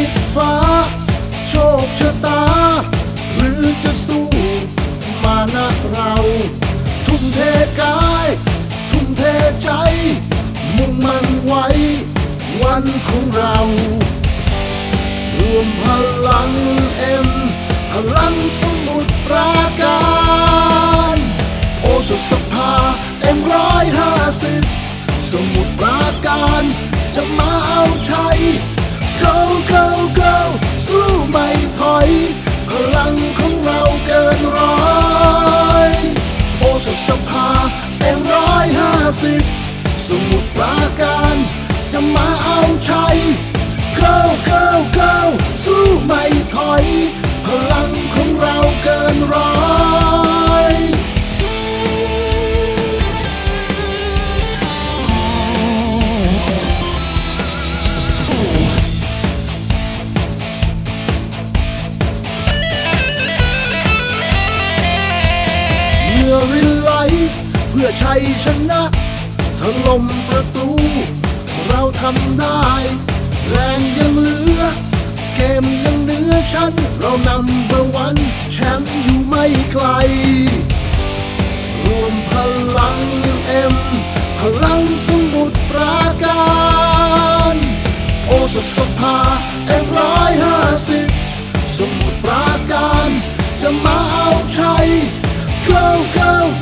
คิดฟ้า โชคชะตา หรือจะสู้ มานะเรา ทุ่มเทกาย ทุ่มเทใจ มุ่งมันไว้ วันของเรา รวมพลังเอ็มพลังสมุทรปราการ โอสุสภาเอ็มร้อยห้าสิบสมุทรปราการ จะมาเอาชั สิบสมุทรปราการ จะมาเอาชัย go go go สู้ไม่ถอย พลังของเราเกินร้อยเหงื่อรินไหลเพื่อชัยชนะ ถล่มประตู เราทำได้ แรงยังเหลือ เกมยังเหนือชั้น เรานำเบอร์วันแชมป์อยู่ไม่ไกล รวมพลังเอ็มพลังสมุทรปราการ โอสถสภาเอ็มร้อยห้าสิบสมุทรปราการ จะมาเอาชัย go go